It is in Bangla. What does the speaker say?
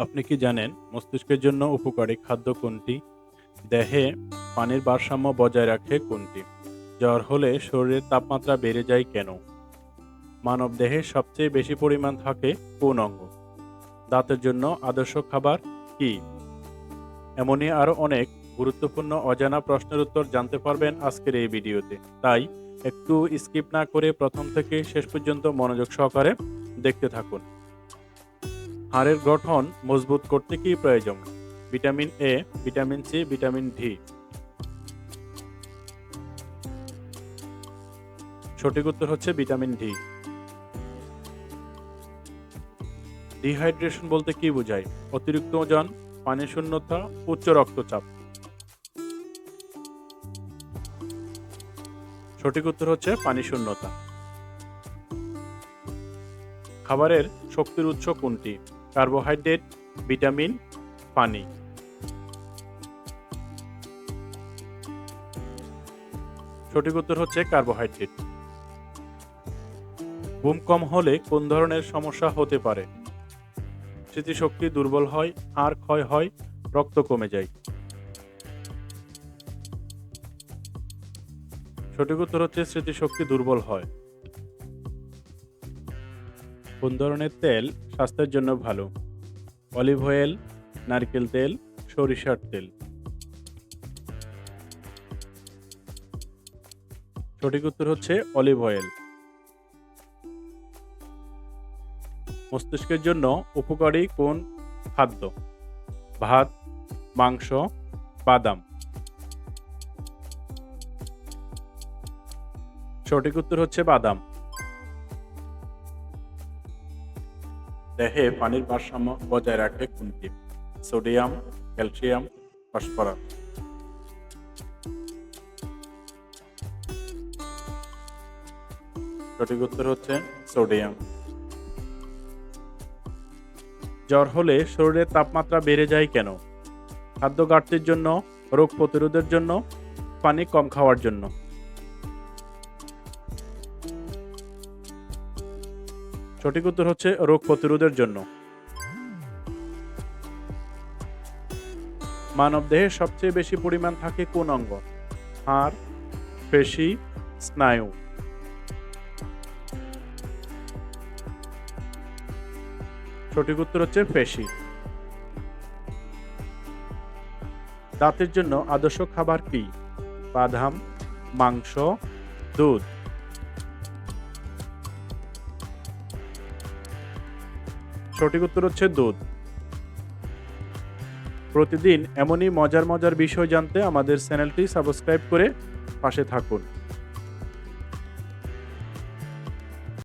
আপনি কি জানেন মস্তিষ্কের জন্য উপকারী খাদ্য কোনটি? দেহে পানির ভারসাম্য বজায় রাখে কোনটি? জ্বর হলে শরীরের তাপমাত্রা বেড়ে যায় কেন? মানব দেহে সবচেয়ে বেশি পরিমাণ থাকে কোন অঙ্গ? দাঁতের জন্য আদর্শ খাবার কি? এমনই আরও অনেক গুরুত্বপূর্ণ অজানা প্রশ্নের উত্তর জানতে পারবেন আজকের এই ভিডিওতে। তাই একটু স্কিপ না করে প্রথম থেকে শেষ পর্যন্ত মনোযোগ সহকারে দেখতে থাকুন। হাড়ের গঠন মজবুত করতে কি প্রয়োজন? Vitamin A vitamin C vitamin D সঠিক উত্তর হচ্ছে ভিটামিন ডি ডিহাইড্রেশন বলতে কি বোঝায়? অতিরিক্ত ওজন, পানি শূন্যতা, উচ্চ রক্তচাপ। সঠিক উত্তর হচ্ছে পানি শূন্যতা। খাবারের শক্তির উৎস কোনটি? কার্বোহাইড্রেট, ভিটামিন, পানি। সঠিক উত্তর হচ্ছে কার্বোহাইড্রেট। ঘুম কম হলে কোন ধরনের সমস্যা হতে পারে? স্মৃতিশক্তি দুর্বল হয়, আর ক্ষয় হয়, রক্ত কমে যায়। সঠিক উত্তর হচ্ছে স্মৃতিশক্তি দুর্বল হয়। কোন ধরনের তেল স্বাস্থ্যের জন্য ভালো? অলিভ অয়েল, নারকেল তেল, সরিষার তেল। সঠিক উত্তর হচ্ছে অলিভ অয়েল। মস্তিষ্কের জন্য উপকারী কোন খাদ্য? ভাত, মাংস, বাদাম। সঠিক উত্তর হচ্ছে বাদাম। দেহে পানির ভারসাম্য বজায় রাখে কোনটি সোডিয়াম, ক্যালসিয়াম, ফসফরাস। সঠিক উত্তর হচ্ছে সোডিয়াম। জ্বর হলে শরীরের তাপমাত্রা বেড়ে যায় কেন? খাদ্য ঘাটতির জন্য, রোগ প্রতিরোধের জন্য, পানি কম খাওয়ার জন্য। সঠিক উত্তর হচ্ছে রোগ প্রতিরোধের জন্য। মানব দেহে সবচেয়ে বেশি পরিমাণ থাকে কোন অঙ্গ? হাড়, পেশি, স্নায়ু। সঠিক উত্তর হচ্ছে পেশি। দাঁতের জন্য আদর্শ খাবার কি? বাদাম, মাংস, দুধ। সঠিক উত্তর হচ্ছে দুধ। প্রতিদিন এমনই মজার মজার বিষয় জানতে আমাদের চ্যানেলটি সাবস্ক্রাইব করে পাশে থাকুন।